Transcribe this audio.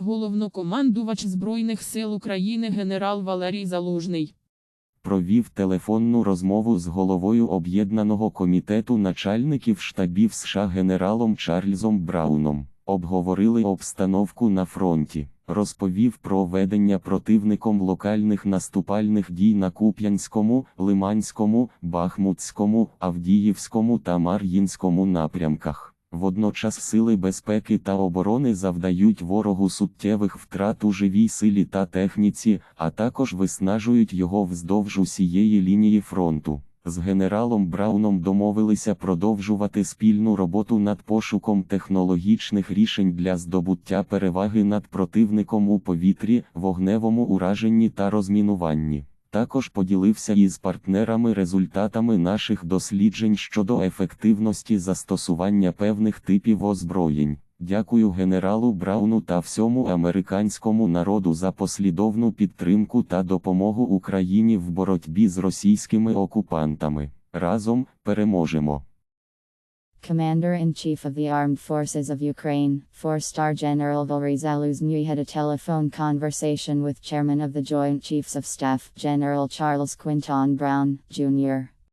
Головнокомандувач Збройних сил України генерал Валерій Залужний. провів телефонну розмову з головою Об'єднаного комітету начальників штабів США генералом Чарльзом Брауном. Обговорили обстановку на фронті, розповів про ведення противником локальних наступальних дій на Куп'янському, Лиманському, Бахмутському, Авдіївському та Мар'їнському напрямках. Водночас сили безпеки та оборони завдають ворогу суттєвих втрат у живій силі та техніці, а також виснажують його вздовж усієї лінії фронту. З генералом Брауном домовилися продовжувати спільну роботу над пошуком технологічних рішень для здобуття переваги над противником у повітрі, вогневому ураженні та розмінуванні. Також поділився із партнерами результатами наших досліджень щодо ефективності застосування певних типів озброєнь. Дякую генералу Брауну та всьому американському народу за послідовну підтримку та допомогу Україні в боротьбі з російськими окупантами. Разом переможемо. Commander-in-Chief of the Armed Forces of Ukraine, four-star General Valery Zaluzny had a telephone conversation with Chairman of the Joint Chiefs of Staff, General Charles Quinton Brown, Jr.